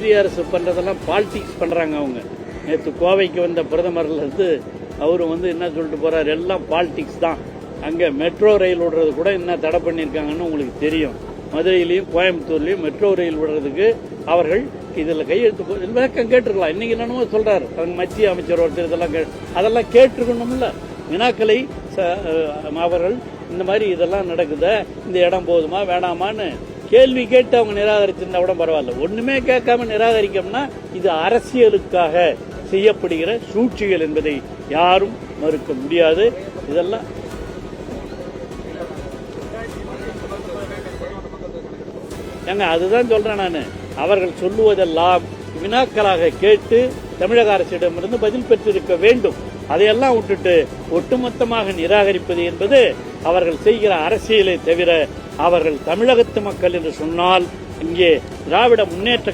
ஒன்றிய அரசு பண்ணுறதெல்லாம் பாலிட்டிக்ஸ் பண்ணுறாங்க அவங்க. நேற்று கோவைக்கு வந்த பிரதமர்லேருந்து அவரு வந்து என்ன சொல்லிட்டு போகிறார் எல்லாம் பாலிட்டிக்ஸ் தான். அங்கே மெட்ரோ ரயில் விடுறது கூட என்ன தடை பண்ணியிருக்காங்கன்னு உங்களுக்கு தெரியும். மதுரையிலையும் கோயம்புத்தூர்லேயும் மெட்ரோ ரயில் விடுறதுக்கு அவர்கள் இதில் கையெழுத்து போ- விளக்கம் கேட்டிருக்கலாம். இன்றைக்கி என்னமோ சொல்கிறார் அவங்க மத்திய அமைச்சர் ஒருத்தர் இதெல்லாம் கே- அதெல்லாம் கேட்டிருக்கணும்ல. வினாக்களை ச- அவர்கள் இந்த மாதிரி இதெல்லாம் நடக்குதா? இந்த இடம் போதுமா? வேணாமான்னு கேள்வி கேட்டு அவங்க நிராகரிச்சிருந்தா கூட பரவாயில்ல. ஒண்ணுமே கேட்காம நிராகரிக்கோம்னா இது அரசியலுக்காக செய்யப்படுகிற சூழ்ச்சிகள் என்பதை யாரும் மறுக்க முடியாது. இதெல்லாம் ஏங்க அதுதான் சொல்றேன் நான். அவர்கள் சொல்லுவதெல்லாம் வினாக்களாக கேட்டு தமிழக அரசிடமிருந்து பதில் பெற்றிருக்க வேண்டும். அதையெல்லாம் விட்டுட்டு ஒட்டுமொத்தமாக நிராகரிப்பது என்பது அவர்கள் செய்கிற அரசியலை தவிர அவர்கள் தமிழகத்து மக்கள் என்று சொன்னால் இங்கே திராவிட முன்னேற்ற